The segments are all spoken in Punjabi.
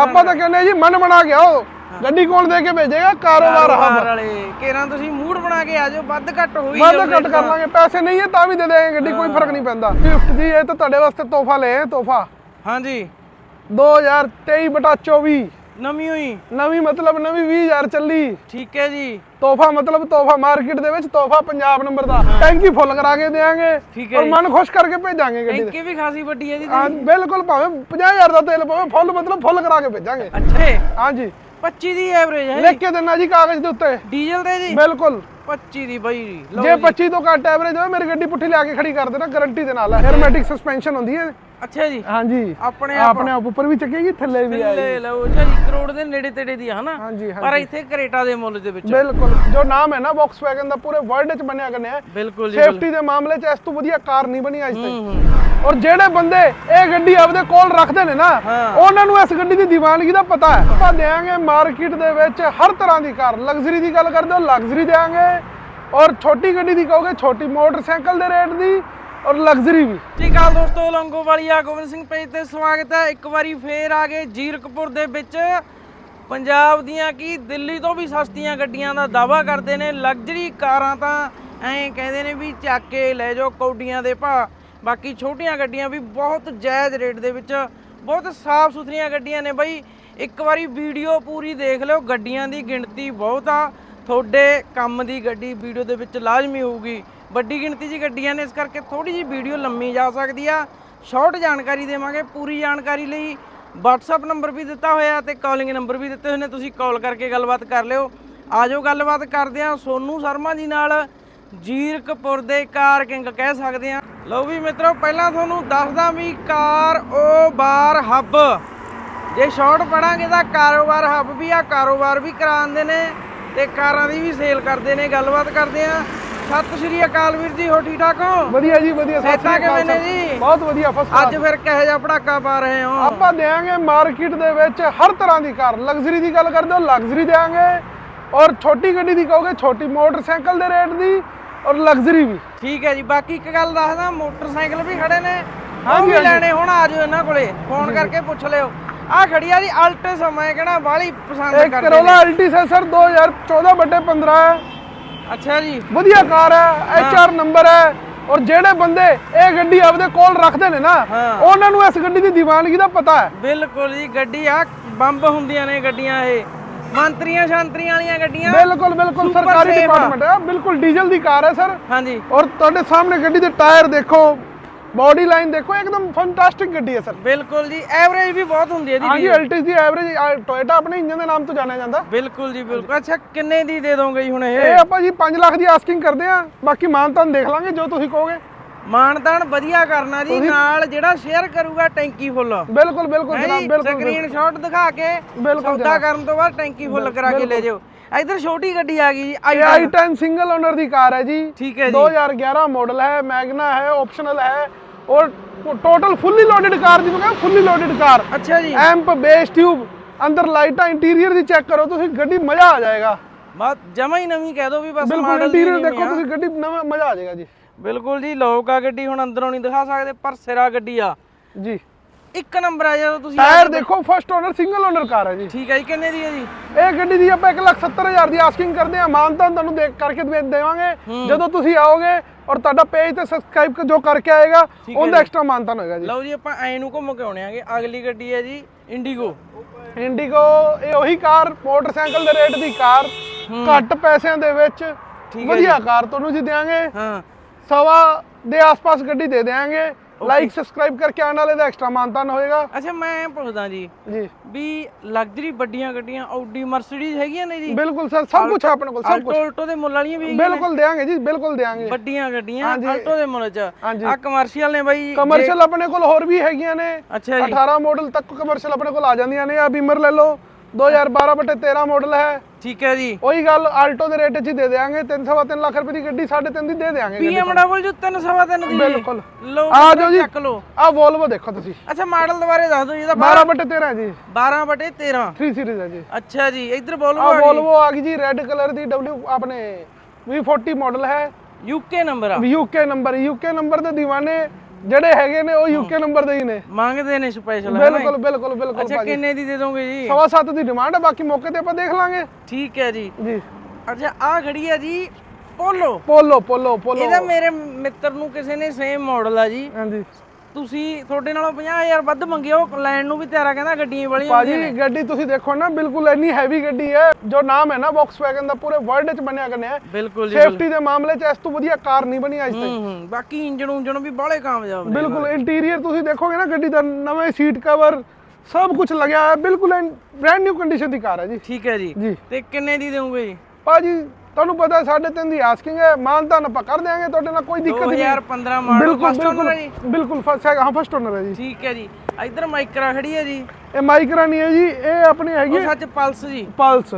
ਆਪਾਂ ਤਾਂ ਕਹਿੰਦੇ ਜੀ ਮਨ ਬਣਾ ਕੇ ਆਓ। ਗੱਡੀ ਕੌਣ ਦੇ ਕੇ ਭੇਜੇਗਾ ਕਾਰੋਬਾਰ ਹੱਬ ਵਾਲੇ ਕੇਰਾਂ ਤੁਸੀਂ ਮੂਡ ਬਣਾ ਕੇ ਆ ਜਾਓ ਵੱਧ ਘੱਟ ਹੋਈ ਵੱਧ ਘੱਟ ਕਰ ਲਾਂਗੇ ਪੈਸੇ ਨਹੀਂ ਹੈ ਤਾਂ ਵੀ ਦੇ ਦੇਵਾਂਗੇ ਗੱਡੀ ਕੋਈ ਫ਼ਰਕ ਨਹੀਂ ਪੈਂਦਾ। ਗਿਫਟ ਜੀ ਇਹ ਤਾਂ ਤੁਹਾਡੇ ਵਾਸਤੇ ਤੋਹਫਾ ਲੈ ਆਏ ਤੋਹਫਾ। ਹਾਂਜੀ। 2023 ਬਟਾ 24 ਨਵੀਂ ਹੋਈ? ਨਵੀਂ ਮਤਲਬ ਨਵੀਂ 20000 ਚੱਲੀ। ਠੀਕ ਹੈ ਜੀ। ਤੋਹਫਾ ਮਤਲਬ ਤੋਹਫਾ ਮਾਰਕੀਟ ਦੇ ਵਿੱਚ ਤੋਹਫਾ ਪੰਜਾਬ ਨੰਬਰ ਦਾ। ਟੈਂਕੀ ਫੁੱਲ ਕਰਾ ਕੇ ਹੈ ਔਰ ਜੀ। ਮਨ ਖੁਸ਼ ਕਰਕੇ ਭੇਜਾਂਗੇ ਗੱਡੀ ਟੈਂਕੀ ਵੀ ਖਾਸੀ ਵੱਡੀ ਹੈ ਜੀ ਹਾਂ ਬਿਲਕੁਲ ਭਾਵੇਂ 50000 ਦਾ ਤੇਲ ਪਵੇ ਫੁੱਲ ਮਤਲਬ ਫੁੱਲ ਕਰਾ ਕੇ ਭੇਜਾਂਗੇ। ਅੱਛੇ। ਹਾਂਜੀ। 25 ਦੀ ਐਵਰੇਜ ਹੈ ਲਿਖ ਕੇ ਦੇਣਾ ਜੀ ਕਾਗਜ਼ ਦੇ ਉੱਤੇ। ਡੀਜ਼ਲ ਦੇ ਜੀ? ਬਿਲਕੁਲ। 25 ਦੀ ਬਾਈ ਜੇ। 25 ਤੋਂ ਘੱਟ ਐਵਰੇਜ ਹੋਵੇ ਮੇਰੀ ਗੱਡੀ ਪੁੱਠੀ ਲਿਆ ਕੇ ਖੜੀ ਕਰ ਦੇਣਾ ਗਾਰੰਟੀ ਦੇ ਨਾਲ। ਹੈਰਮੈਟਿਕ ਸਸਪੈਂਸ਼ਨ ਹੁੰਦੀ ਹੈ। ਅੱਛਾ ਜੀ। ਹਾਂਜੀ। ਆਪਣੇ ਆਪ। ਆਪਣੇ ਆਪ ਉੱਪਰ ਵੀ ਚੱਕੇਗੀ ਥੱਲੇ ਵੀ ਆਏਗੀ ਲੈ ਲਓ ਅੱਛਾ ਜੀ ਕਰੋੜ ਦੇ ਨੇੜੇ ਤੇੜੇ ਦੀ ਹਨਾ? ਹਾਂਜੀ ਪਰ ਇੱਥੇ ਕਰੇਟਾ ਦੇ ਮੁੱਲ ਦੇ ਵਿੱਚ। ਬਿਲਕੁਲ। ਜੋ ਨਾਮ ਹੈ ਨਾ ਵੌਕਸਵੈਗਨ ਦਾ ਪੂਰੇ ਵਰਲਡ 'ਚ ਬਣਿਆ ਕਰਨੇ ਹੈ ਬਿਲਕੁਲ ਜੀ ਸੇਫਟੀ ਦੇ ਮਾਮਲੇ 'ਚ ਇਸ ਤੋਂ ਵਧੀਆ ਕਾਰ ਨਹੀਂ ਬਣੀ ਅੱਜ ਤੱਕ। ਔਰ ਜਿਹੜੇ ਬੰਦੇ ਇਹ ਗੱਡੀ ਆਪਦੇ ਕੋਲ ਰੱਖਦੇ ਨੇ ਨਾ। ਉਹਨਾਂ ਨੂੰ ਇਸ ਗੱਡੀ ਦੀ ਦੀਵਾਨਗੀ ਦਾ ਪਤਾ ਹੈ। ਆਪਾਂ ਦੇਾਂਗੇ ਮਾਰਕੀਟ ਦੇ ਵਿੱਚ ਹਰ ਤਰ੍ਹਾਂ ਦੀ ਕਾਰ। ਲਗਜ਼ਰੀ ਦੀ ਗੱਲ ਕਰਦੇ ਹੋ ਲਗਜ਼ਰੀ ਦੇਾਂਗੇ ਔਰ ਛੋਟੀ ਗੱਡੀ ਦੀ ਕਹੋਗੇ ਛੋਟੀ ਮੋਟਰਸਾਈਕਲ ਦੇ ਰੇਟ ਦੀ ਔਰ ਲਗਜ਼ਰੀ ਵੀ। ਠੀਕ ਹਾਲ ਦੋਸਤੋ ਲੰਗੋਵਾਲੀਆ ਗੋਬਿੰਦ ਸਿੰਘ ਪੇਜ ਤੇ ਸਵਾਗਤ ਹੈ। ਇੱਕ ਵਾਰੀ ਫੇਰ ਆ ਗਏ ਜੀਰਕਪੁਰ ਦੇ ਵਿੱਚ। ਪੰਜਾਬ ਦੀਆਂ ਕੀ ਦਿੱਲੀ ਤੋਂ ਵੀ ਸਸਤੀਆਂ ਗੱਡੀਆਂ ਦਾ ਦਾਵਾ ਕਰਦੇ ਨੇ। ਲਗਜ਼ਰੀ ਕਾਰਾਂ ਤਾਂ ਐਂ ਕਹਿੰਦੇ ਨੇ ਵੀ ਚੱਕ ਕੇ ਲੈ ਜਾਓ ਕੌਡੀਆਂ ਦੇ ਭਾ ਬਾਕੀ ਛੋਟੀਆਂ ਗੱਡੀਆਂ ਵੀ ਬਹੁਤ ਜਾਇਜ਼ ਰੇਟ ਦੇ ਵਿੱਚ ਬਹੁਤ ਸਾਫ਼ ਸੁਥਰੀਆਂ ਗੱਡੀਆਂ ਨੇ ਬਈ। ਇੱਕ ਵਾਰੀ ਵੀਡੀਓ ਪੂਰੀ ਦੇਖ ਲਿਓ, ਗੱਡੀਆਂ ਦੀ ਗਿਣਤੀ ਬਹੁਤ ਆ। ਤੁਹਾਡੇ ਕੰਮ ਦੀ ਗੱਡੀ ਵੀਡੀਓ ਦੇ ਵਿੱਚ ਲਾਜ਼ਮੀ ਹੋਊਗੀ। ਵੱਡੀ ਗਿਣਤੀ 'ਚ ਗੱਡੀਆਂ ਨੇ, ਇਸ ਕਰਕੇ ਥੋੜੀ ਜਿਹੀ ਵੀਡੀਓ ਲੰਮੀ ਜਾ ਸਕਦੀ ਆ। ਸ਼ਾਰਟ ਜਾਣਕਾਰੀ ਦੇਵਾਂਗੇ, ਪੂਰੀ ਜਾਣਕਾਰੀ ਲਈ WhatsApp ਨੰਬਰ ਵੀ ਦਿੱਤਾ ਹੋਇਆ ਤੇ ਕਾਲਿੰਗ ਨੰਬਰ ਵੀ ਦਿੱਤੇ ਹੋਏ ਨੇ, ਤੁਸੀਂ ਕਾਲ ਕਰਕੇ ਗੱਲਬਾਤ ਕਰ ਲਿਓ। ਆਜੋ ਗੱਲਬਾਤ ਕਰਦੇ ਆ ਸੋਨੂ ਸ਼ਰਮਾ ਜੀ ਨਾਲ, ਜੀਰਕਪੁਰ ਦੇ ਕਾਰ ਕਿੰਗ ਕਹਿ ਸਕਦੇ ਆ ਲਓ ਵੀ ਮਿੱਤਰੋ, ਪਹਿਲਾਂ ਤੁਹਾਨੂੰ ਦੱਸਦਾ ਵੀ ਕਾਰ ਓ ਬਾਰ ਹੱਬ। ਜੇ ਸ਼ਾਰਟ ਪੜਾਂਗੇ ਤਾਂ ਕਾਰੋਬਾਰ ਹੱਬ ਵੀ ਆ, ਕਾਰੋਬਾਰ ਵੀ ਕਰਾਉਂਦੇ ਨੇ ਤੇ ਕਾਰਾਂ ਦੀ ਵੀ ਸੇਲ ਕਰਦੇ ਨੇ, ਗੱਲਬਾਤ ਕਰਦੇ ਆ ਸਤਿ ਸ਼੍ਰੀ ਅਕਾਲ ਵੀਰ ਜੀ ਹੋ ਠੀਕ ਠਾਕ ਹੋ? ਵਧੀਆ ਜੀ ਵਧੀਆ ਸਤਿ ਸ੍ਰੀ ਅਕਾਲ ਕਿਵੇਂ ਨੇ। ਜੀ? ਬਹੁਤ ਵਧੀਆ ਫਸਟ ਅੱਜ ਫਿਰ ਕਿਹੋ ਜਿਹਾ ਪੜਾਕਾ ਪਾ ਰਹੇ ਹੋ? ਆਪਾਂ ਦੇਾਂਗੇ ਮਾਰਕੀਟ ਦੇ ਵਿੱਚ ਹਰ ਤਰ੍ਹਾਂ ਦੀ ਕਾਰ। ਲਗਜ਼ਰੀ ਦੀ ਗੱਲ ਕਰਦੇ ਹੋ ਲਗਜ਼ਰੀ ਦੇਾਂਗੇ ਔਰ ਛੋਟੀ ਗੱਡੀ ਦੀ ਕਹੋਗੇ ਛੋਟੀ ਮੋਟਰਸਾਈਕਲ ਦੇ ਰੇਟ ਦੀ ਔਰ ਲਗਜ਼ਰੀ ਵੀ। ਠੀਕ ਹੈ ਜੀ ਬਾਕੀ ਇੱਕ ਗੱਲ ਦੱਸਦਾ ਮੋਟਰਸਾਈਕਲ ਵੀ ਖੜੇ ਨੇ। ਹਾਂਜੀ ਹਾਂਜੀ। ਲੈਣੇ ਹੁਣ ਆ ਜਾਓ ਇਹਨਾਂ ਕੋਲੇ। ਫੋਨ ਕਰਕੇ ਪੁੱਛ ਲਿਓ। ਆ ਖੜੀ ਆ ਜੀ ਅਲਟੋ ਸਮਾਂ ਕਿਹੜਾ ਬਾਹਲੀ ਪਸੰਦ ਇੱਕ ਕਰਦੇ ਕਰੋਲਾ ਨੇ ਅਲਟੀ ਸਰ 2014 ਬੱਟੇ 15 ਹੈ। ਅੱਛਾ ਜੀ। ਵਧੀਆ ਕਾਰ ਹੈ ਐਚ ਆਰ ਨੰਬਰ ਹੈ ਔਰ ਜਿਹੜੇ ਬੰਦੇ ਇਹ ਗੱਡੀ ਆਪਦੇ ਕੋਲ ਰੱਖਦੇ ਨੇ ਨਾ। ਉਹਨਾਂ ਨੂੰ ਇਸ ਗੱਡੀ ਦੀ ਦੀਵਾਨਗੀ ਦਾ ਪਤਾ ਹੈ। ਬਿਲਕੁਲ ਜੀ ਗੱਡੀ ਆ ਬੰਬ ਹੁੰਦੀਆਂ ਨੇ ਗੱਡੀਆਂ ਇਹ। ਮੰਤਰੀਆਂ ਸ਼ਾਂਤਰੀਆਂ ਵਾਲੀਆਂ ਗੱਡੀਆਂ। ਬਿਲਕੁਲ ਬਿਲਕੁਲ ਸਰਕਾਰੀ। ਡਿਪਾਰਟਮੈਂਟ ਹੈ। ਬਿਲਕੁਲ ਡੀਜ਼ਲ ਦੀ ਕਾਰ ਹੈ ਸਰ। ਹਾਂਜੀ। ਔਰ ਤੁਹਾਡੇ ਸਾਹਮਣੇ ਗੱਡੀ ਦੇ ਟਾਇਰ ਦੇਖੋ ਬਾਡੀ ਲਾਈਨ ਦੇਖੋ ਇੱਕਦਮ ਫੈਂਟਾਸਟਿਕ ਗੱਡੀ ਹੈ ਸਰ। ਬਿਲਕੁਲ ਜੀ ਐਵਰੇਜ ਵੀ ਬਹੁਤ ਹੁੰਦੀ ਹੈ ਹਾਂਜੀ ਇਹਦੀ ਅਲਟਿਸ ਦੀ ਐਵਰੇਜ ਟੋਇਟਾ ਆਪਣੇ ਇੰਜਨ ਦੇ ਨਾਮ ਤੋਂ ਜਾਣਿਆ ਜਾਂਦਾ। ਬਿਲਕੁਲ ਜੀ ਬਿਲਕੁਲ। ਅੱਛਾ ਕਿੰਨੇ ਦੀ ਦੇ ਦੋਗੇ ਜੀ ਹੁਣ ਇਹ? ਇਹ ਆਪਾਂ ਜੀ 5 ਲੱਖ ਦੀ ਆਸਕਿੰਗ ਕਰਦੇ ਆ ਬਾਕੀ ਮਾਨਤਾਨ ਦੇਖ ਲਾਂਗੇ ਜੋ ਤੁਸੀਂ ਕਹੋਗੇ। ਮਾਨਤਾਨ ਵਧੀਆ ਕਰਨਾ ਜੀ ਨਾਲ ਜਿਹੜਾ ਸ਼ੇਅਰ ਕਰੂਗਾ ਟੈਂਕੀ ਫੁੱਲ ਬਿਲਕੁਲ ਬਿਲਕੁਲ ਜਨਾਬ ਬਿਲਕੁਲ ਸਕਰੀਨਸ਼ਾਟ ਦਿਖਾ ਕੇ ਸੌਦਾ ਕਰਨ ਤੋਂ ਬਾਅਦ ਟੈਂਕੀ ਫੁੱਲ ਕਰਾ ਕੇ ਲੈ ਜਾਓ ਇਧਰ ਛੋਟੀ ਗੱਡੀ ਆ ਗਈ ਜੀ ਇਹ i10 i10 ਸਿੰਗਲ ਓਨਰ ਦੀ ਕਾਰ ਹੈ ਜੀ। ਠੀਕ ਹੈ ਜੀ। 2011 ਮਾਡਲ ਹੈ ਮੈਗਨਾ ਹੈ ਆਪਸ਼ਨਲ ਹੈ। ਔਰ ਟੋਟਲ ਫੁੱਲੀ ਲੋਡਡ ਕਾਰ ਜਿਹਨੂੰ ਕਹਿੰਦੇ ਫੁੱਲੀ ਲੋਡਡ ਕਾਰ। ਅੱਛਾ ਜੀ। ਐਂਪ ਬੇਸ ਟਿਊਬ ਅੰਦਰ ਲਾਈਟਾਂ ਇੰਟੀਰੀਅਰ ਦੀ ਚੈੱਕ ਕਰੋ ਤੁਸੀਂ ਗੱਡੀ ਮਜ਼ਾ ਆ ਜਾਏਗਾ। ਬਸ ਜਮਾ ਹੀ ਨਵੀਂ ਕਹਿ ਦੋ ਵੀ ਬਸ ਬਿਲਕੁਲ ਮਾਡਲ ਇੰਟੀਰੀਅਰ ਦੇਖੋ ਤੁਸੀਂ ਗੱਡੀ ਨਵਾਂ ਮਜ਼ਾ ਆ ਜਾਏਗਾ ਜੀ। ਬਿਲਕੁਲ ਜੀ ਲੋਕ ਆ ਗੱਡੀ ਹੁਣ ਅੰਦਰੋਂ ਨਹੀਂ ਦਿਖਾ ਸਕਦੇ ਪਰ ਸਿਰਾ ਗੱਡੀ ਆ। ਜੀ। ਇੱਕ ਨੰਬਰ ਆ ਜਦੋਂ ਤੁਸੀਂ ਟਾਇਰ ਦੇਖੋ first owner single owner car ਹੈ ਜੀ। ਠੀਕ ਹੈ ਜੀ ਕਿੰਨੇ ਦੀ ਹੈ ਜੀ? ਇਹ ਗੱਡੀ ਦੀ ਆਪਾਂ 170000 ਦੀ ਆਸਕਿੰਗ ਕਰਦੇ ਆ ਮਾਨਤਾ ਤੁਹਾਨੂੰ ਦੇਖ ਕਰਕੇ ਦੇ ਦੇਵਾਂਗੇ। ਜਦੋਂ ਤੁਸੀਂ ਆਓਗੇ ਔਰ ਤੁਹਾਡਾ ਪੇਜ ਤੇ ਸਬਸਕ੍ਰਾਈਬ ਜੋ ਕਰਕੇ ਆਏਗਾ ਉਹਦਾ ਐਕਸਟਰਾ ਮਾਨਤਾਨ ਹੋਏਗਾ ਜੀ। ਲਓ ਜੀ ਆਪਾਂ ਐ ਨੂੰ ਘੁੰਮ ਕੇ ਆਉਣੇ ਆਗੇ। ਅਗਲੀ ਗੱਡੀ ਹੈ ਜੀ ਇੰਡੀਗੋ ਇੰਡੀਗੋ ਇਹ ਉਹੀ ਕਾਰ ਮੋਟਰਸਾਈਕਲ ਦੇ ਰੇਟ ਦੀ ਕਾਰ ਘੱਟ ਪੈਸਿਆਂ ਦੇ ਵਿੱਚ ਵਧੀਆ ਕਾਰ ਤੁਹਾਨੂੰ ਜੀ ਦੇਵਾਂਗੇ। ਹਾਂ। ਸਵਾ ਦੇ ਆਸ-ਪਾਸ ਗੱਡੀ ਦੇ ਦੇਵਾਂਗੇ। ਲਾਈਕ ਸਬਸਕ੍ਰਾਈਬ ਕਰਕੇ ਆਉਣ ਵਾਲੇ ਦਾ ਐਕਸਟਰਾ ਮਾਨਤਾਨ ਹੋਏਗਾ। ਅੱਛਾ ਮੈਂ ਪੁੱਛਦਾ ਜੀ ਜੀ। ਵੀ ਲਗਜ਼ਰੀ ਵੱਡੀਆਂ ਗੱਡੀਆਂ ਆਡੀ ਮਰਸੀਡੀਜ਼ ਹੈਗੀਆਂ ਨੇ ਜੀ? ਬਿਲਕੁਲ ਸਰ ਸਭ ਕੁਝ ਆਪਣੇ ਕੋਲ ਸਭ ਆਲਟੋ ਆਲਟੋ ਦੇ ਮੁੱਲ ਵਾਲੀਆਂ ਵੀ ਹੈਗੀਆਂ? ਬਿਲਕੁਲ ਦੇਵਾਂਗੇ ਜੀ ਬਿਲਕੁਲ ਦੇਵਾਂਗੇ। ਵੱਡੀਆਂ ਗੱਡੀਆਂ। ਆਲਟੋ ਦੇ ਮੁੱਲ ਚ। ਆ ਕਮਰਸ਼ੀਅਲ ਨੇ ਬਾਈ ਕਮਰਸ਼ੀਅਲ ਆਪਣੇ ਕੋਲ ਹੋਰ ਵੀ ਹੈਗੀਆਂ ਨੇ। ਅੱਛਾ ਜੀ। 18 ਮਾਡਲ ਤੱਕ ਕਮਰਸ਼ੀਅਲ ਆਪਣੇ ਕੋਲ ਆ ਜਾਂਦੀਆਂ ਨੇ। ਆ ਬੀਮਰ ਲੈ ਲਓ 2012 ਬਟੇ 13 ਮਾਡਲ ਹੈ। ਠੀਕ ਹੈ ਜੀ। ਉਹੀ ਗੱਲ ਆਲਟੋ ਦੇ ਰੇਟ 'ਚ ਹੀ ਦੇ ਦੇਵਾਂਗੇ 3.5 ਲੱਖ ਰੁਪਏ ਦੀ ਗੱਡੀ 3.5 ਦੀ ਦੇ ਗੱਡੀ। BMW 3 ਸਵਾ ਤਿੰਨ ਦੀ। ਬਿਲਕੁਲ। ਆ ਜਾਓ ਜੀ। ਚੱਕ ਆ ਵੋਲਵੋ ਦੇਖੋ ਤੁਸੀਂ। ਅੱਛਾ ਮਾਡਲ ਦੁਬਾਰੇ ਦੱਸ ਦਿਓ ਜੀ ਇਹਦਾ 12 ਬਟੇ 13 ਜੀ। 12 ਬਟੇ 13 3 ਸੀਰੀਜ਼ ਹੈ ਜੀ। ਅੱਛਾ ਜੀ ਇੱਧਰ ਆ ਬੋਲੋ ਵੋਲਵੋ ਆ ਗਈ ਜੀ ਰੈੱਡ ਕਲਰ ਦੀ W ਆਪਣੇ V40 ਮਾਡਲ ਹੈ। ਯੂਕੇ ਨੰਬਰ ਆ। ਯੂਕੇ ਨੰਬਰ ਯੂਕੇ ਨੰਬਰ ਦੇ دیਵਾਨੇ ਜਿਹੜੇ ਹੈਗੇ ਨੇ ਉਹ ਯੂਕੇ ਨੰਬਰ ਦੇ ਹੀ ਨੇ। ਮੰਗਦੇ ਨੇ ਸਪੈਸ਼ਲ ਬਿਲਕੁਲ ਬਿਲਕੁਲ ਬਿਲਕੁਲ ਅੱਛਾ ਕਿੰਨੇ ਦੀ ਦੇ ਦੋਗੇ ਜੀ? ਸਵਾ ਸੱਤ ਦੀ ਡਿਮਾਂਡ ਹੈ ਬਾਕੀ ਮੌਕੇ ਤੇ ਆਪਾਂ ਦੇਖ ਲਾਂਗੇ। ਠੀਕ ਹੈ ਜੀ। ਜੀ। ਅੱਛਾ ਆ ਖੜੀ ਹੈ ਜੀ ਪੋਲੋ? Polo polo polo. ਇਹਦਾ ਮੇਰੇ ਮਿੱਤਰ ਨੂੰ ਕਿਸੇ ਨੇ ਸੇਮ ਮਾਡਲ ਆ ਜੀ। ਹਾਂਜੀ। ਤੁਸੀਂ ਤੁਹਾਡੇ ਨਾਲੋਂ 50000 ਵੱਧ ਮੰਗਿਓ ਲੈਣ ਨੂੰ ਵੀ ਤਿਆਰਾ ਕਹਿੰਦਾ ਗੱਡੀਆਂ ਵਾਲੀਆਂ ਭਾਜੀ ਗੱਡੀ ਤੁਸੀਂ ਦੇਖੋ ਨਾ ਬਿਲਕੁਲ ਇੰਨੀ ਹੈਵੀ ਗੱਡੀ ਹੈ ਜੋ ਨਾਮ ਹੈ ਨਾ ਵੌਕਸਵੈਗਨ ਦਾ ਪੂਰੇ ਵਰਲਡ 'ਚ ਬਣਿਆ ਕਰਨੇ ਹੈ। ਬਿਲਕੁਲ ਜੀ ਸੇਫਟੀ ਦੇ ਮਾਮਲੇ 'ਚ ਇਸ ਤੋਂ ਵਧੀਆ ਕਾਰ ਨਹੀਂ ਬਣੀ ਅੱਜ ਤੱਕ। ਬਾਕੀ ਇੰਜਣ ਉਂਜਣ ਵੀ ਬਾਹਲੇ ਕਾਮਯਾਬ ਨੇ। ਬਿਲਕੁਲ ਇੰਟੀਰੀਅਰ ਤੁਸੀਂ ਦੇਖੋਗੇ ਨਾ ਗੱਡੀ ਦਾ ਨਵੇਂ ਸੀਟ ਕਵਰ ਸਭ ਕੁਝ ਲੱਗਿਆ ਹੈ ਬਿਲਕੁਲ ਬ੍ਰੈਂਡ ਨਿਊ ਕੰਡੀਸ਼ਨ ਦੀ ਕਾਰ ਹੈ ਜੀ। ਠੀਕ ਹੈ ਜੀ। ਜੀ। ਤੇ ਕਿੰਨੇ ਦੀ ਦੇਵੋਗੇ ਜੀ? ਭਾਜੀ ਤੁਹਾਨੂੰ ਪਤਾ ਸਾਢੇ ਤਿੰਨ ਦੀ ਆਸਕਿੰਗ ਹੈ ਮਾਨਤਾਨ ਆਪਾਂ ਕਰ ਦਿਆਂਗੇ ਤੁਹਾਡੇ ਨਾਲ ਕੋਈ ਦਿੱਕਤ ਨਹੀਂ। 2015 ਮਾਡਲ ਫਸਟ ਓਨਰ ਹੈ ਜੀ। ਬਿਲਕੁਲ ਫਸਟ ਹੈਗਾ ਹਾਂ ਫਸਟ ਓਨਰ ਹੈ ਜੀ। ਠੀਕ ਹੈ ਜੀ। ਇਧਰ ਮਾਈਕਰਾ ਖੜੀ ਹੈ ਜੀ। ਇਹ ਮਾਈਕਰਾ ਨਹੀਂ ਹੈ ਜੀ ਇਹ ਆਪਣੀ ਹੈਗੀ ਉਹ ਸੱਚ ਪਲਸ ਜੀ। ਪਲਸ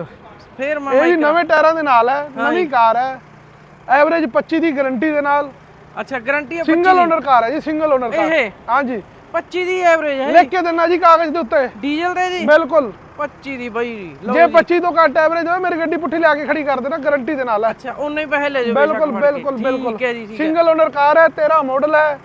ਫੇਰ ਮੈਂ ਇਹ ਵੀ ਨਵੇਂ ਟਾਇਰਾਂ ਦੇ ਨਾਲ ਹੈ ਨਵੀਂ ਕਾਰ ਹੈ। ਐਵਰੇਜ 25 ਦੀ ਗਾਰੰਟੀ ਦੇ ਨਾਲ। ਅੱਛਾ ਗਾਰੰਟੀ ਹੈ ਸਿੰਗਲ ਓਨਰ ਕਾਰ ਹੈ ਜੀ ਸਿੰਗਲ ਓਨਰ ਕਾਰ। ਹਾਂਜੀ। 25 ਦੀ ਐਵਰੇਜ ਹੈ ਲਿਖ ਕੇ ਦੇਣਾ ਜੀ ਕਾਗਜ਼ ਦੇ ਉੱਤੇ। ਡੀਜ਼ਲ ਦੇ ਜੀ। ਬਿਲਕੁਲ। 25 ਦੀ ਬਈ। ਜੇ 25 ਤੋਂ ਘੱਟ ਐਵਰੇਜ ਹੋਵੇ ਮੇਰੀ ਗੱਡੀ ਪੁੱਠੀ ਲਿਆ ਕੇ ਖੜੀ ਕਰ ਦੇਣਾ ਗਾਰੰਟੀ ਦੇ ਨਾਲ ਅੱਛਾ ਉਨੇ ਹੀ ਪੈਸੇ ਲੈ ਜਾਓ ਬਿਲਕੁਲ ਬਿਲਕੁਲ ਬਿਲਕੁਲ। ਜੀ ਸਿੰਗਲ ਓਨਰ ਕਾਰ ਹੈ 13 ਮਾਡਲ ਹੈ।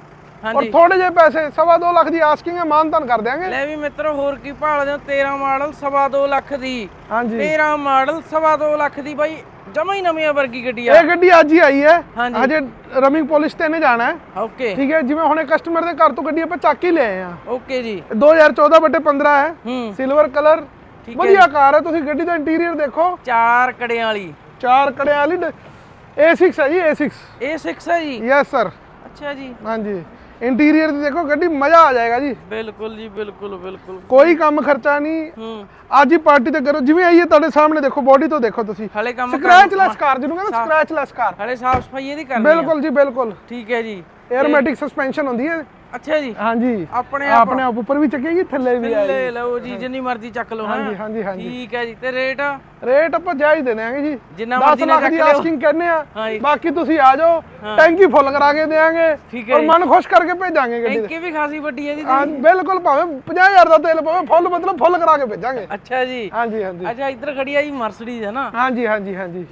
ਔਰ ਥੋੜੇ ਜਿਹੇ ਪੈਸੇ ਸਵਾ ਦੋ ਲੱਖ ਦੀ ਆਸਕਿੰਗ ਹੈ ਮਾਨਤਾਨ ਕਰ ਦਿਆਂਗੇ? ਲੈ ਵੀ ਮਿੱਤਰੋ ਹੋਰ ਕੀ ਭਾਲਦੇ ਹੋ? 13 ਮਾਡਲ ਸਵਾ ਦੋ ਲੱਖ ਦੀ। ਹਾਂਜੀ। 13 ਮਾਡਲ ਸਵਾ ਦੋ ਲੱਖ ਦੀ ਬਾਈ। ਜਮਾ ਹੀ ਨਵੀਂ ਵਰਗੀ ਗੱਡੀ ਆ। ਇਹ ਗੱਡੀ ਅੱਜ ਹੀ ਆਈ ਹੈ। ਹਾਂਜੀ। ਹਜੇ ਰਮਿੰਗ ਪੋਲਿਸ਼ ਤੇ ਨੇ ਜਾਣਾ ਹੈ। ਓਕੇ। ਠੀਕ ਹੈ ਜਿਵੇਂ ਹੁਣੇ ਕਸਟਮਰ ਦੇ ਘਰ ਤੋਂ ਗੱਡੀ ਆਪਾਂ ਚੱਕ ਹੀ ਲੈ ਆਏ ਆ ਓਕੇ ਜੀ। 2014 ਬਟੇ 15 ਹੈ। ਹੂੰ। ਸਿਲਵਰ ਕਲਰ ਠੀਕ ਹੈ ਵਧੀਆ ਕਾਰ ਹੈ ਤੁਸੀਂ ਗੱਡੀ ਦਾ ਇੰਟੀਰੀਅਰ ਦੇਖੋ। ਚਾਰ ਕੜਿਆਂ ਵਾਲੀ। ਚਾਰ ਕੜਿਆਂ ਵਾਲੀ A6 ਹੈ ਜੀ A6 ਇਹ 6 ਹੈ ਜੀ? ਯੈਸ ਸਰ ਅੱਛਾ ਜੀ। ਹਾਂਜੀ। ਇੰਟੀਰੀਅਰ ਦੀ ਦੇਖੋ ਗੱਡੀ ਮਜ਼ਾ ਆ ਜਾਏਗਾ ਜੀ। ਬਿਲਕੁਲ ਜੀ ਬਿਲਕੁਲ ਬਿਲਕੁਲ। ਕੋਈ ਕੰਮ ਖਰਚਾ ਨਹੀਂ। ਹੂੰ। ਅੱਜ ਹੀ ਪਾਰਟੀ ਤੇ ਕਰੋ। ਜਿਵੇਂ ਆਈਏ ਤੁਹਾਡੇ ਸਾਹਮਣੇ ਦੇਖੋ ਬੋਡੀ ਤੋਂ ਦੇਖੋ ਤੁਸੀਂ। ਹਲੇ ਕੰਮ ਸਕ੍ਰੈਚਲੈਸ ਕਾਰ ਜਿਹਨੂੰ ਕਹਿੰਦੇ ਸਕ੍ਰੈਚਲੈਸ ਕਾਰ ਹਲੇ ਸਾਫ਼ ਸਫ਼ਾਈ ਇਹਦੀ ਕਰਨੀ ਆ ਬਿਲਕੁਲ ਜੀ ਬਿਲਕੁਲ। ਠੀਕ ਹੈ ਜੀ। 에ਅਰਮੈਟਿਕ ਸਸਪੈਂਸ਼ਨ ਹੁੰਦੀ ਹੈ। ਅੱਛਾ ਜੀ। ਹਾਂਜੀ। ਆਪਣੇ ਆਪ। ਆਪਣੇ ਆਪ ਉੱਪਰ ਵੀ ਚੱਕੇਗੀ ਥੱਲੇ ਵੀ ਆਏ ਲੈ ਲਓ ਜੀ ਜਿੰਨੀ ਮਰਜ਼ੀ ਚੱਕ ਲਓ ਹਾਂਜੀ ਹਾਂਜੀ ਹਾਂਜੀ। ਠੀਕ ਹੈ ਜੀ ਤੇ ਰੇਟ? ਰੇਟ ਆਪਾਂ ਜਾਇਜ਼ ਦੇ ਦੇਾਂਗੇ ਜੀ। ਜਿੰਨਾ 10 ਮਰਜ਼ੀ ਨਾ ਚੱਕ ਲਿਓ। ਆਸਕਿੰਗ ਕਹਿੰਦੇ ਆ। ਬਾਕੀ ਤੁਸੀਂ ਆ ਜਾਓ ਟੈਂਕੀ ਫੁੱਲ ਕਰਾ ਕੇ ਦੇਾਂਗੇ ਠੀਕ ਹੈ ਔਰ ਮਨ ਖੁਸ਼ ਕਰਕੇ ਭੇਜਾਂਗੇ ਗੱਡੀ ਟੈਂਕੀ ਵੀ ਖਾਸੀ ਵੱਡੀ ਹੈ ਜੀ ਹਾਂ ਬਿਲਕੁਲ ਭਾਵੇਂ 50000 ਦਾ ਤੇਲ ਪਾਵੇ ਫੁੱਲ ਮਤਲਬ ਫੁੱਲ ਕਰਾ ਕੇ ਭੇਜਾਂਗੇ। ਅੱਛਾ ਜੀ। ਹਾਂਜੀ ਹਾਂਜੀ। ਅੱਛਾ ਇੱਧਰ ਖੜੀ ਆ ਜੀ ਮਰਸਡੀਜ਼ ਹੈ ਨਾ? ਹਾਂਜੀ ਹਾਂਜੀ ਹਾਂਜੀ।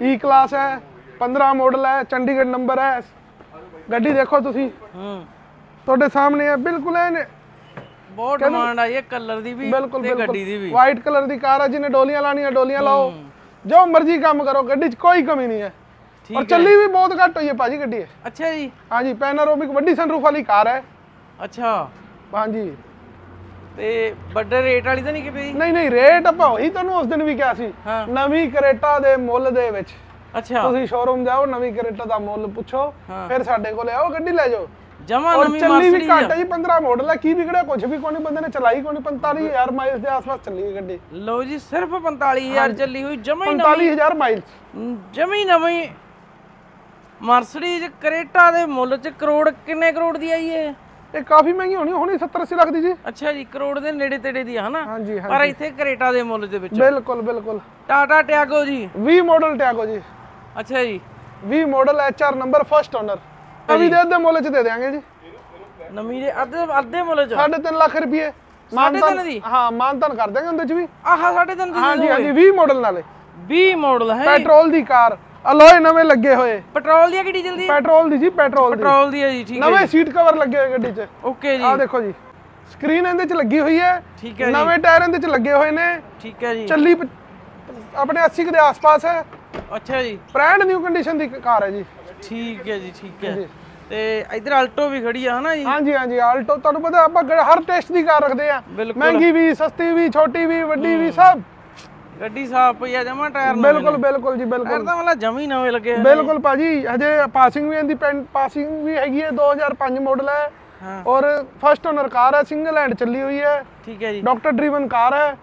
ਈ ਕਲਾਸ ਹੈ 15 ਮਾਡਲ ਹੈ ਚੰਡੀਗੜ੍ਹ ਨੰਬਰ ਹੈ। ਗੱਡੀ ਦੇਖੋ ਤੁਸੀਂ। ਹੂੰ। ਤੁਹਾਡੇ ਸਾਹਮਣੇ ਹੈ ਬਿਲਕੁਲ ਐਨ ਬਹੁਤ ਡਿਮਾਂਡ ਆਈ ਹੈ ਕਲਰ ਦੀ ਵੀ ਬਿਲਕੁਲ ਤੇ ਗੱਡੀ ਦੀ ਵੀ। ਵਾਈਟ ਕਲਰ ਦੀ ਕਾਰ ਹੈ ਜਿਹਨੇ ਡੋਲੀਆਂ ਲਾਣੀਆਂ ਡੋਲੀਆਂ ਲਾਓ। ਜੋ ਮਰਜ਼ੀ ਕੰਮ ਕਰੋ ਗੱਡੀ 'ਚ ਕੋਈ ਕਮੀ ਨਹੀਂ ਹੈ। ਔਰ ਚੱਲੀ ਵੀ ਬਹੁਤ ਘੱਟ ਹੋਈ ਹੈ ਭਾਜੀ ਗੱਡੀ। ਅੱਛਾ ਜੀ। ਹਾਂਜੀ ਪੈਨਾਰੋਮਿਕ ਵੱਡੀ ਸਨਰੂਫ ਵਾਲੀ ਕਾਰ ਹੈ। ਅੱਛਾ। ਹਾਂਜੀ। ਤੇ ਵੱਡੇ ਰੇਟ ਵਾਲੀ ਤਾਂ ਨਹੀਂ ਕਿਤੇ? ਜੀ ਨਹੀਂ ਨਹੀਂ ਰੇਟ ਆਪਾਂ ਉਹੀ ਤੁਹਾਨੂੰ ਉਸ ਦਿਨ ਵੀ ਕਿਹਾ ਸੀ। ਨਵੀਂ ਕਰੇਟਾ ਦੇ ਮੁੱਲ ਦੇ ਵਿੱਚ। ਅੱਛਾ। ਤੁਸੀਂ ਸ਼ੋਰੂਮ ਜਾਓ ਨਵੀਂ ਕਰੇਟਾ ਦਾ ਮੁੱਲ ਪੁੱਛੋ। ਫਿਰ ਸਾਡੇ ਕੋਲੇ ਆਓ ਗੱਡੀ ਲੈ ਜਾਓ। ਜਮਾ ਔਰ ਨਵੀਂ ਚੱਲੀ ਵੀ ਘੱਟ ਹੈ ਜੀ 15 ਮਾਡਲ ਹੈ ਕੀ ਵਿਗੜਿਆ ਕੁਝ ਵੀ ਕੋਈ ਨਹੀਂ ਬੰਦੇ ਨੇ ਚਲਾਈ ਕੋਈ ਨਹੀਂ 45000 ਮਾਈਲਸ ਦੇ ਆਸ-ਪਾਸ ਚੱਲੀ ਹੈ ਗੱਡੀ। ਲਓ ਜੀ ਸਿਰਫ 45000 ਚੱਲੀ ਹੋਈ ਜਮਾ ਹੀ ਨਵੀਂ। 45000 ਮਾਈਲਸ ਜਮੀ ਨਵੀਂ। ਮਰਸਡੀਜ਼ ਕਰੇਟਾ ਦੇ ਮੁੱਲ ਚ ਕਰੋੜ ਕਿੰਨੇ ਕਰੋੜ ਦੀ ਆਈ ਇਹ ਇਹ ਕਾਫੀ ਮਹਿੰਗੀ ਹੋਣੀ ਹੋਣੀ 70 80 ਲੱਖ ਦੀ ਜੀ। ਅੱਛਾ ਜੀ ਕਰੋੜ ਦੇ ਨੇੜੇ ਤੇੜੇ ਦੀ ਆ ਹਨਾ? ਹਾਂਜੀ ਹਾਂ ਪਰ ਇੱਥੇ ਕਰੇਟਾ ਦੇ ਮੁੱਲ ਦੇ ਵਿੱਚ। ਬਿਲਕੁਲ ਬਿਲਕੁਲ। ਟਾਟਾ ਟਿਆਗੋ ਜੀ। 20 ਮਾਡਲ ਟਿਆਗੋ ਜੀ। ਅੱਛਾ ਜੀ। 20 model HR number first owner ਅਭੀ ਦੇ ਅੱਧੇ ਮੁੱਲ ਚ ਦੇ ਦੇਾਂਗੇ ਜੀ। ਨਵੀਂ ਦੇ ਅੱਧੇ ਅੱਧੇ ਮੁੱਲ ਚ? 3.5 ਲੱਖ ਰੁਪਏ। ਤਿੰਨ ਦੀ? ਹਾਂ ਮਾਨਤਨ ਕਰ ਦਾਂਗੇ ਉਹਦੇ ਚ ਵੀ। ਆਹ ਸਾਢੇ ਤਿੰਨ ਦੀ ਹਾਂਜੀ ਹਾਂਜੀ 20 ਮਾਡਲ ਨਾਲੇ। 20 ਮਾਡਲ ਹੈ। ਪੈਟਰੋਲ ਦੀ ਕਾਰ। ਅਲੋਏ ਨਵੇਂ ਲੱਗੇ ਹੋਏ। ਪੈਟਰੋਲ ਦੀ ਕਿ ਡੀਜ਼ਲ ਦੀ? ਪੈਟਰੋਲ ਦੀ ਜੀ ਪੈਟਰੋਲ ਦੀ। ਪੈਟਰੋਲ ਦੀ ਹੈ ਜੀ ਠੀਕ ਹੈ ਨਵੇਂ ਸੀਟ ਕਵਰ ਲੱਗੇ ਹੋਏ ਗੱਡੀ 'ਚ। ਓਕੇ ਜੀ। ਆਹ ਦੇਖੋ ਜੀ। ਸਕਰੀਨ ਇਹਦੇ 'ਚ ਲੱਗੀ ਹੋਈ ਹੈ। ਠੀਕ ਹੈ ਜੀ। ਨਵੇਂ ਟਾਇਰ ਇਹਦੇ 'ਚ ਲੱਗੇ ਹੋਏ ਨੇ। ਠੀਕ ਹੈ ਜੀ। ਚੱਲੀ ਆਪਣੇ 80 ਕੁ ਦੇ ਆਸ-ਪਾਸ ਹੈ। ਅੱਛਾ ਜੀ। ਬ੍ਰਾਂਡ ਨਿਊ ਕੰਡੀਸ਼ਨ ਦੀ ਕਾਰ ਹੈ ਜੀ। ਠੀਕ ਹੈ ਜੀ ਠੀਕ ਹੈ। ਤੇ ਇਧਰ ਆਲਟੋ ਵੀ ਖੜੀ ਆ ਹਨਾ ਜੀ? ਹਾਂਜੀ ਹਾਂਜੀ ਆਲਟੋ ਤੁਹਾਨੂੰ ਪਤਾ ਆਪਾਂ ਹਰ ਟੈਸਟ ਦੀ ਕਾਰ ਰੱਖਦੇ ਆ। ਮਹਿੰਗੀ ਵੀ ਸਸਤੀ ਵੀ ਛੋਟੀ ਵੀ ਵੱਡੀ ਵੀ ਸਭ। ਗੱਡੀ ਸਾਫ਼ ਪਈ ਆ ਜਮਾ ਟਾਇਰ ਬਿਲਕੁਲ ਬਿਲਕੁਲ ਜੀ ਟਾਇਰ ਬਿਲਕੁਲ ਤਾਂ ਮਤਲਬ ਜਮੀ ਨਵੇਂ ਲੱਗੇ। ਬਿਲਕੁਲ ਭਾਜੀ ਹਜੇ ਪਾਸਿੰਗ ਵੀ ਇਹਦੀ ਪਾਸਿੰਗ ਵੀ ਹੈਗੀ ਹੈ 2005 ਮਾਡਲ ਹੈ। ਔਰ ਫਸਟ ਓਨਰ ਕਾਰ ਹੈ ਸਿੰਗਲ ਹੈਂਡ ਚੱਲੀ ਹੋਈ ਹੈ। ਠੀਕ ਹੈ ਜੀ। ਡਾਕਟਰ ਡਰੀਵਨ ਕਾਰ ਹੈ।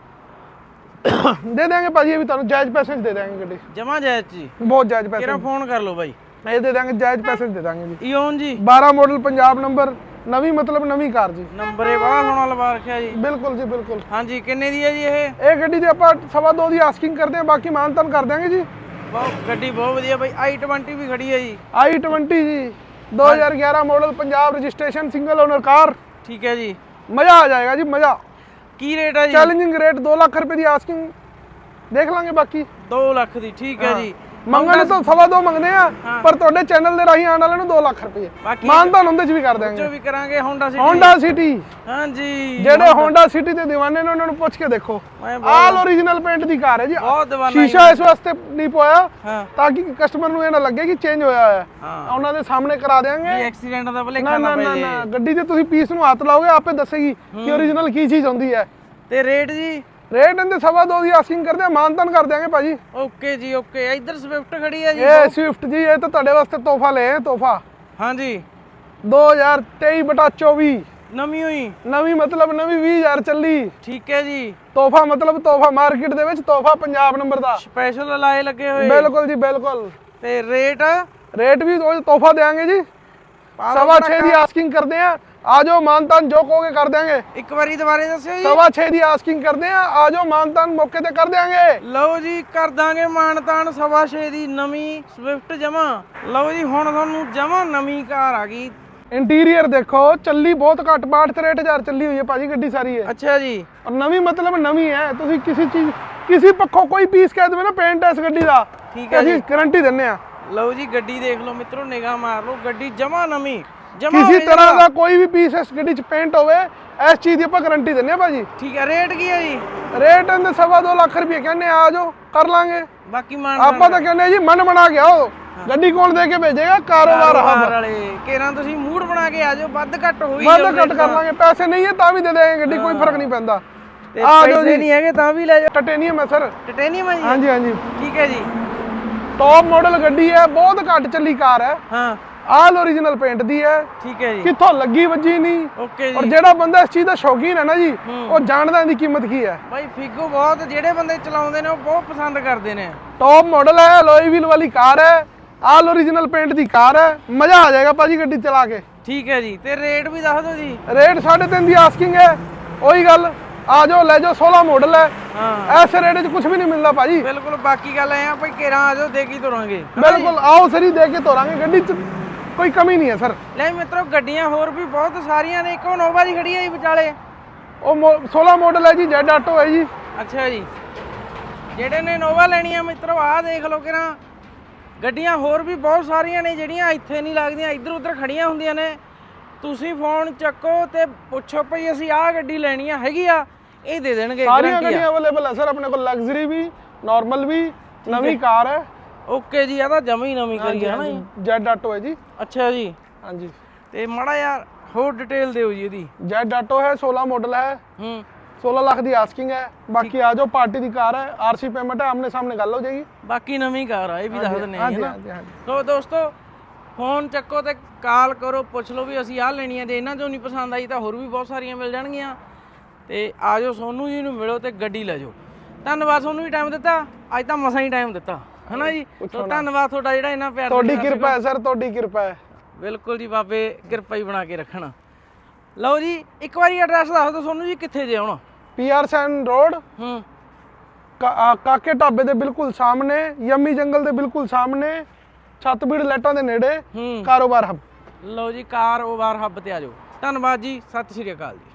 ਦੇ ਦਾਂਗੇ ਭਾਜੀ ਇਹ ਵੀ ਤੁਹਾਨੂੰ ਜਾਇਜ਼ ਪੈਸੇ ਦੇ ਦਾਂਗੇ ਗੱਡੀ। ਜਮਾ ਜਾਇਜ਼ ਜੀ। ਬਹੁਤ ਜਾਇਜ਼ ਪੈਸੇ ਕਿਹੜਾ ਫੋਨ ਕਰ ਲਓ ਬਾਈ? ਇਹ ਦੇ ਦਾਂਗੇ ਜਾਇਜ਼ ਪੈਸੇ ਦੇ ਦਾਂਗੇ ਜੀ। ਈਓਨ ਜੀ। 12 ਮਾਡਲ ਪੰਜਾਬ ਨੰਬਰ ਨਵੀਂ ਮਤਲਬ ਨਵੀਂ ਕਾਰ ਜੀ। ਨੰਬਰ ਇਹ ਬੜਾ ਸੋਹਣਾ ਲਵਾ ਰੱਖਿਆ ਜੀ। ਬਿਲਕੁਲ ਜੀ ਬਿਲਕੁਲ। ਹਾਂਜੀ ਕਿੰਨੇ ਦੀ ਹੈ ਜੀ ਇਹ? ਇਹ ਗੱਡੀ ਦੇ ਆਪਾਂ ਸਵਾ ਦੋ ਦੀ ਆਸਕਿੰਗ ਕਰਦੇ ਹਾਂ ਬਾਕੀ ਮਾਨਤਨ ਕਰ ਦਾਂਗੇ ਜੀ। ਬਹੁਤ ਗੱਡੀ ਬਹੁਤ ਵਧੀਆ ਬਾਈ i20 ਵੀ ਖੜੀ ਹੈ ਜੀ। i20 ਜੀ 2011 model Punjab registration single owner car ਠੀਕ ਹੈ ਜੀ। ਮਜ਼ਾ ਆ ਜਾਏਗਾ ਜੀ ਮਜ਼ਾ। ਕੀ ਰੇਟ ਹੈ ਜੀ? ਚੈਲੰਜਿੰਗ ਰੇਟ 2 ਲੱਖ ਰੁਪਏ ਦੀ ਆਸਕਿੰਗ ਦੇਖ ਲਾਂਗੇ ਬਾਕੀ। 2 ਲੱਖ ਦੀ ਠੀਕ ਹੈ। ਜੀ। ਮੰਗਣ ਤਾਂ ਸਵਾ ਦੋ ਮੰਗਦੇ ਆ। ਪਰ ਤੁਹਾਡੇ ਚੈਨਲ ਦੇ ਰਾਹੀਂ ਆਉਣ ਵਾਲੇ ਨੂੰ 2 ਲੱਖ ਰੁਪਏ। ਬਾਕੀ ਮਾਨਤਾਨ ਹੁੰਦੇ ਚ ਵੀ ਕਰ ਦਿਆਂਗੇ। ਜੋ ਵੀ ਕਰਾਂਗੇ ਹੋਂਡਾ ਸਿਟੀ ਹੋਂਡਾ ਸਿਟੀ ਹਾਂਜੀ ਜਿਹੜੇ ਹੋਂਡਾ ਸਿਟੀ ਦੇ دیਵਾਨੇ ਨੇ ਉਹਨਾਂ ਨੂੰ ਪੁੱਛ ਕੇ ਦੇਖੋ। ਆਲ ਓਰੀਜਨਲ ਪੇਂਟ ਦੀ ਕਾਰ ਹੈ ਜੀ। ਬਹੁਤ ਹੀ ਸ਼ੀਸ਼ਾ ਇਸ ਵਾਸਤੇ ਨਹੀਂ ਪੋਇਆ ਤਾਂ ਕਿ ਕਸਟਮਰ ਨੂੰ ਇਹ ਨਾ ਲੱਗੇ ਕਿ ਚੇਂਜ ਹੋਇਆ ਹੈ। ਉਹਨਾਂ ਦੇ ਸਾਹਮਣੇ ਕਰਾ ਦੇਾਂਗੇ ਐਕਸੀਡੈਂਟ ਦਾ ਭੁਲੇਖਾ ਨਾ ਨਾ ਨਾ ਗੱਡੀ ਤੇ ਤੁਸੀਂ ਪੀਸ ਨੂੰ ਹੱਥ ਲਾਓਗੇ ਆਪੇ ਦੱਸੇਗੀ ਕਿ ਓਰੀਜਨਲ ਕੀ ਚੀਜ਼ ਹੁੰਦੀ ਹੈ। ਤੇ ਰੇਟ ਜੀ? ਰੇਟ ਇਹਦੇ ਸਵਾ ਦੋ ਦੀ ਆਸਕਿੰਗ ਕਰਦੇ ਆ ਮਾਨਤਨ ਕਰ ਦਿਆਂਗੇ ਭਾਜੀ। ਓਕੇ ਜੀ ਓਕੇ। ਇੱਧਰ ਸਵਿਫਟ ਖੜੀ ਹੈ ਜੀ। ਇਹ ਸਵਿਫਟ ਜੀ ਇਹ ਤਾਂ ਤੁਹਾਡੇ ਵਾਸਤੇ ਤੋਹਫਾ ਲੈ ਆਏ ਤੋਹਫਾ। ਹਾਂਜੀ। 2023 ਬਟਾ 24 ਨਵੀਂ ਹੋਈ। ਨਵੀਂ ਮਤਲਬ ਨਵੀਂ 20000 ਚੱਲੀ। ਠੀਕ ਹੈ ਜੀ। ਤੋਹਫਾ ਮਤਲਬ ਤੋਹਫਾ ਮਾਰਕੀਟ ਦੇ ਵਿੱਚ ਤੋਹਫਾ ਪੰਜਾਬ ਨੰਬਰ ਦਾ। ਸਪੈਸ਼ਲ ਲਾਏ ਲੱਗੇ ਹੋਏ। ਬਿਲਕੁਲ ਜੀ ਬਿਲਕੁਲ। ਤੇ ਰੇਟ? ਰੇਟ ਵੀ ਤੋਹਫਾ ਦੇਾਂਗੇ ਜੀ। ਸਵਾ 6 ਦੀ ਆਸਕਿੰਗ ਕਰਦੇ ਆ ਆ ਜਾਓ ਮਾਨਤਾਨ ਜੋ ਕਹੋਗੇ ਕਰ ਦਿਆਂਗੇ। ਇੱਕ ਵਾਰੀ ਦੁਬਾਰੇ ਦੱਸਿਓ ਜੀ। ਸਵਾ 6 ਦੀ ਆਸਕਿੰਗ ਕਰਦੇ ਆ ਆ ਜਾਓ ਮਾਨਤਾਨ ਮੌਕੇ ਤੇ ਕਰ ਦਿਆਂਗੇ। ਲਓ ਜੀ ਕਰ ਦਾਂਗੇ ਮਾਨਤਾਨ ਸਵਾ ਛੇ ਦੀ ਨਵੀਂ ਸਵਿਫਟ ਜਮਾ ਲਓ ਜੀ ਹੁਣ ਤੁਹਾਨੂੰ ਜਮਾ ਨਵੀਂ ਕਾਰ ਆ ਗਈ। ਇੰਟੀਰੀਅਰ ਦੇਖੋ ਚੱਲੀ ਬਹੁਤ ਘੱਟ 62 63000 ਚੱਲੀ ਹੋਈ ਹੈ ਭਾਜੀ ਗੱਡੀ ਸਾਰੀ ਹੈ ਅੱਛਾ ਜੀ। ਔਰ ਨਵੀਂ ਮਤਲਬ ਨਵੀਂ ਹੈ ਤੁਸੀਂ ਕਿਸੇ ਚੀਜ਼ ਕਿਸੇ ਪੱਖੋਂ ਕੋਈ ਪੀਸ ਕਹਿ ਦੇਵੇ ਨਾ ਪੇਂਟ ਇਸ ਗੱਡੀ ਦਾ। ਠੀਕ ਹੈ ਅਸੀਂ ਗਾਰੰਟੀ ਦਿੰਨੇ ਆ ਲਓ ਜੀ ਗੱਡੀ ਦੇਖ ਲਓ ਮਿੱਤਰੋ ਨਿਗਾਹ ਮਾਰ ਲਓ ਗੱਡੀ ਜਮਾ ਨਵੀਂ। ਜਮਾ ਕਿਸੇ ਤਰ੍ਹਾਂ ਦਾ ਕੋਈ ਵੀ ਪੀਸ ਇਸ ਗੱਡੀ 'ਚ ਪੇਂਟ ਹੋਵੇ ਇਸ ਚੀਜ਼ ਦੀ ਆਪਾਂ ਗਾਰੰਟੀ ਦਿੰਨੇ ਆ ਭਾਜੀ। ਠੀਕ ਹੈ ਰੇਟ ਕੀ ਹੈ ਜੀ? ਰੇਟ ਇਹਦੇ ਸਵਾ ਦੋ ਲੱਖ ਰੁਪਏ ਕਹਿੰਦੇ ਆ ਜਾਓ ਕਰ ਲਾਂਗੇ। ਬਾਕੀ ਮਾਨ ਆਪਾਂ ਤਾਂ ਕਹਿੰਦੇ ਆ ਜੀ ਮਨ ਬਣਾ ਕੇ ਆਓ। ਗੱਡੀ ਕੌਣ ਦੇ ਕੇ ਭੇਜੇਗਾ ਕਾਰੋਬਾਰ ਹੱਬ ਵਾਲੇ ਕੇਰਾਂ ਤੁਸੀਂ ਮੂਡ ਬਣਾ ਕੇ ਆ ਜਾਓ ਵੱਧ ਘੱਟ ਹੋਈ ਵੱਧ ਘੱਟ ਕਰ ਲਾਂਗੇ ਪੈਸੇ ਨਹੀਂ ਹੈ ਤਾਂ ਵੀ ਦੇ ਦੇਵਾਂਗੇ ਗੱਡੀ ਕੋਈ ਫ਼ਰਕ ਨਹੀਂ ਪੈਂਦਾ। ਆ ਜਾਓ ਜੀ। ਨਹੀਂ ਹੈਗੇ ਤਾਂ ਵੀ ਲੈ ਜਾਓ। ਟਟੇਨੀਅਮ ਹੈ ਸਰ। ਟਿਟੇਨੀਅਮ ਹੈ ਜੀ? ਹਾਂਜੀ ਹਾਂਜੀ। ਠੀਕ ਹੈ ਜੀ। ਟੌਪ ਮਾਡਲ ਗੱਡੀ ਹੈ ਬਹੁਤ ਘੱਟ ਚੱਲੀ ਕਾਰ ਹੈ। ਹਾਂ। ਆਲ ਓਰੀਜਨਲ ਪੇਂਟ ਦੀ ਹੈ। ਠੀਕ ਹੈ ਜੀ। ਕਿੱਥੋਂ ਲੱਗੀ ਵੱਜੀ ਨਹੀਂ। ਓਕੇ ਔਰ ਜੀ ਜਿਹੜਾ ਬੰਦਾ ਇਸ ਚੀਜ਼ ਦਾ ਸ਼ੌਕੀਨ ਹੈ ਨਾ ਜੀ। ਉਹ ਜਾਣਦਾ ਇਹਦੀ ਕੀਮਤ ਕੀ ਹੈ। ਭਾਈ ਫਿਗੋ ਬਹੁਤ ਜਿਹੜੇ ਬੰਦੇ ਚਲਾਉਂਦੇ ਨੇ ਉਹ ਬਹੁਤ ਪਸੰਦ ਕਰਦੇ ਨੇ। ਟੌਪ ਮਾਡਲ ਹੈ ਲੋਈ ਵੀਲ ਵਾਲੀ ਕਾਰ ਹੈ। ਆਲ ਓਰੀਜਨਲ ਪੇਂਟ ਦੀ ਕਾਰ ਹੈ। ਮਜ਼ਾ ਆ ਜਾਏਗਾ ਭਾਜੀ ਗੱਡੀ ਚਲਾ ਕੇ। ਠੀਕ ਹੈ ਜੀ। ਤੇ ਰੇਟ ਵੀ ਦੱਸ ਦਿਓ ਜੀ। ਰੇਟ 3.5 ਦੀ ਆਸਕਿੰਗ ਹੈ। ਉਹੀ ਗੱਲ ਆ ਜਾਓ ਲੈ ਜਾਓ 16 ਮਾਡਲ ਹੈ। ਹਾਂ। ਐਸੇ ਰੇਟ 'ਚ ਕੁਝ ਵੀ ਨਹੀਂ ਮਿਲਦਾ ਭਾਜੀ। ਬਿਲਕੁਲ ਬਾਕੀ ਗੱਲ ਐ ਆ ਭਾਈ ਕੇਰਾਂ ਆ ਜਾਓ ਦੇ ਕੀ ਤੁਰਾਂਗੇ। ਬਿਲਕੁਲ ਆਓ ਸਰੀ ਦੇ ਕੇ ਤੋਰਾਂਗੇ ਗੱਡੀ 'ਚ। ਕੋਈ ਕਮੀ ਨਹੀਂ ਹੈ ਸਰ। ਲੈ ਮਿੱਤਰੋ ਗੱਡੀਆਂ ਹੋਰ ਵੀ ਬਹੁਤ ਸਾਰੀਆਂ ਨੇ। ਇੱਕੋ ਨੋਵਾ ਦੀ ਖੜੀ ਹੈ ਜੀ ਵਿਚਾਲੇ। ਉਹ ਮੋ- 16 ਮਾਡਲ ਹੈ ਜੀ ਜੈਡ ਆਟੋ ਹੈ ਜੀ। ਅੱਛਾ ਜੀ। ਜਿਹੜੇ ਨੇ ਨੋਵਾ ਲੈਣੀ ਆ ਮਿੱਤਰੋ ਆਹ ਦੇਖ ਲਓ ਕਿਰਾਂ। ਗੱਡੀਆਂ ਹੋਰ ਵੀ ਬਹੁਤ ਸਾਰੀਆਂ ਨੇ ਜਿਹੜੀਆਂ ਇੱਥੇ ਨਹੀਂ ਲੱਗਦੀਆਂ। ਇੱਧਰ ਉੱਧਰ ਖੜੀਆਂ ਹੁੰਦੀਆਂ ਨੇ। ਤੁਸੀਂ ਫੋਨ ਚੱਕੋ ਤੇ ਪੁੱਛੋ ਭਈ ਅਸੀਂ ਆਹ ਗੱਡੀ ਲੈਣੀ ਆ ਹੈਗੀ ਆ? ਇਹ ਦੇ ਦੇਣਗੇ ਸਾਰੀਆਂ ਆ। ਗੱਡੀਆਂ ਅਵੇਲੇਬਲ ਹੈ ਸਰ। ਆਪਣੇ ਕੋਲ ਲਗਜ਼ਰੀ ਵੀ ਨਾਰਮਲ ਵੀ ਨਵੀਂ ਕਾਰ ਹੈ। ਓਕੇ ਜੀ ਆ ਤਾਂ ਜਮਾ ਹੀ ਨਵੀਂ ਕਰੀ ਹੈ ਨਾ ਜੀ ਜੈਡ ਆਟੋ ਹੈ ਜੀ। ਅੱਛਾ ਜੀ। ਹਾਂਜੀ। ਤੇ ਮੜਾ ਯਾਰ ਹੋਰ ਡਿਟੇਲ ਦਿਓ ਜੀ ਇਹਦੀ। ਜੈਡ ਆਟੋ ਹੈ 16 ਮਾਡਲ ਹੈ। ਹੂੰ। 16 ਲੱਖ ਦੀ ਆਸਕਿੰਗ ਹੈ। ਬਾਕੀ ਆ ਜਾਓ ਪਾਰਟੀ ਦੀ ਕਾਰ ਹੈ। ਆਰਸੀ ਪੇਮੈਂਟ ਹੈ ਆਮਨੇ ਸਾਹਮਣੇ ਗੱਲ ਹੋ ਜਾਏਗੀ। ਬਾਕੀ ਨਵੀਂ ਕਾਰ ਆ ਇਹ ਵੀ ਦੱਸ ਦਿੰਨੇ ਹਾਂਜੀ ਨਾ ਸੋ ਦੋਸਤੋ ਫੋਨ ਚੱਕੋ ਤੇ ਕਾਲ ਕਰੋ ਪੁੱਛ ਲਓ ਵੀ ਅਸੀਂ ਆਹ ਲੈਣੀ ਆ ਜੇ ਇਹਨਾਂ ਚੋਂ ਨਹੀਂ ਪਸੰਦ ਆਈ ਤਾਂ ਹੋਰ ਵੀ ਬਹੁਤ ਸਾਰੀਆਂ ਮਿਲ ਜਾਣਗੀਆਂ। ਤੇ ਆ ਜਾਓ ਸੋਨੂ ਜੀ ਨੂੰ ਮਿਲੋ ਤੇ ਗੱਡੀ ਲੈ ਜਾਓ। ਧੰਨਵਾਦ ਸੋਨੂੰ ਵੀ ਟਾਈਮ ਦਿੱਤਾ। ਅੱਜ ਤਾਂ ਮਸਾਂ ਹੀ ਟਾਈਮ ਦਿੱਤਾ। ਹਨਾ ਜੀ? ਸੋ ਧੰਨਵਾਦ ਤੁਹਾਡਾ ਜਿਹੜਾ ਇੰਨਾ ਪਿਆਰ ਤੁਹਾਡੀ ਕਿਰਪਾ ਹੈ ਸਰ ਤੁਹਾਡੀ ਕਿਰਪਾ ਹੈ। ਬਿਲਕੁਲ ਜੀ ਬਾਬੇ ਕਿਰਪਾ ਹੀ ਬਣਾ ਕੇ ਰੱਖਣ। ਲਓ ਜੀ ਇੱਕ ਵਾਰੀ ਐਡਰੈਸ ਦੱਸ ਦਿਓ ਸੋਨੂੰ ਜੀ ਕਿੱਥੇ ਜੇ ਆਉਣਾ। ਪੀਆਰ ਸੈਨ ਰੋਡ ਹੂੰ। ਕਾਕੇ ਢਾਬੇ ਦੇ ਬਿਲਕੁਲ ਸਾਹਮਣੇ ਯੰਮੀ ਜੰਗਲ ਦੇ ਬਿਲਕੁਲ ਸਾਹਮਣੇ ਛੱਤਬੀੜ ਲੈਟਾਂ ਦੇ ਨੇੜੇ ਕਾਰੋਬਾਰ ਹੱਬ। ਲਓ ਜੀ ਕਾਰ ਓਵਰ ਹੱਬ ਤੇ ਆ ਜਾਓ। ਧੰਨਵਾਦ ਜੀ ਸਤਿ ਸ਼੍ਰੀ ਅਕਾਲ ਜੀ।